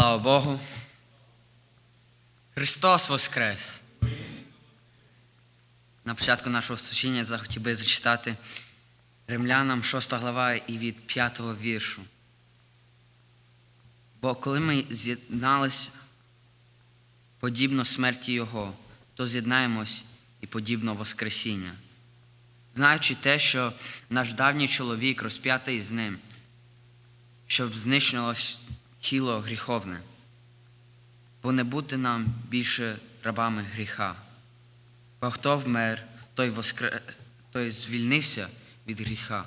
Слава Богу. Христос Воскрес! На початку нашого служіння захотів би зачитати Римлянам 6 глава і від 5 віршу. Бо коли ми з'єднались подібно смерті Його, то з'єднаємось і подібно Воскресіння. Знаючи те, що наш давній чоловік розп'ятий з ним, щоб знищилось тіло гріховне, бо не бути нам більше рабами гріха. Бо хто вмер, той, воскре... той звільнився від гріха.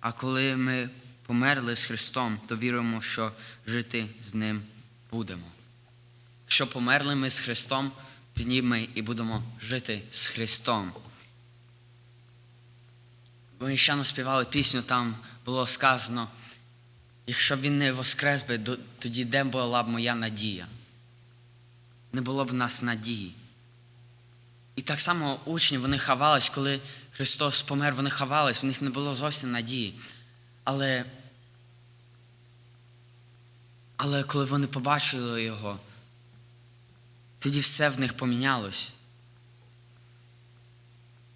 А коли ми померли з Христом, то віруємо, що жити з Ним будемо. Якщо померли ми з Христом, тоді ми і будемо жити з Христом. Ми ще співали пісню, там було сказано, якщо б він не воскрес би, тоді де була б моя надія? Не було б в нас надії. І так само учні вони ховались, коли Христос помер, вони ховались, в них не було зовсім надії. Але, але коли вони побачили його, тоді все в них помінялось.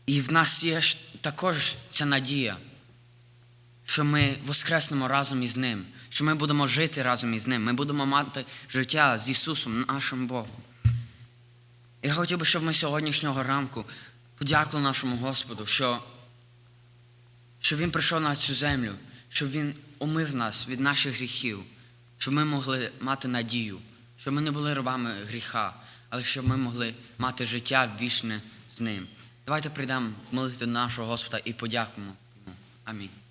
І в нас є також ця надія, що ми воскреснемо разом із Ним, що ми будемо жити разом із Ним, ми будемо мати життя з Ісусом, нашим Богом. Я хотів би, щоб ми сьогоднішнього ранку подякували нашому Господу, що, що Він прийшов на цю землю, щоб Він умив нас від наших гріхів, щоб ми могли мати надію, щоб ми не були рабами гріха, але щоб ми могли мати життя вічне з ним. Давайте прийдемо в молитву нашого Господа і подякуємо йому. Амінь.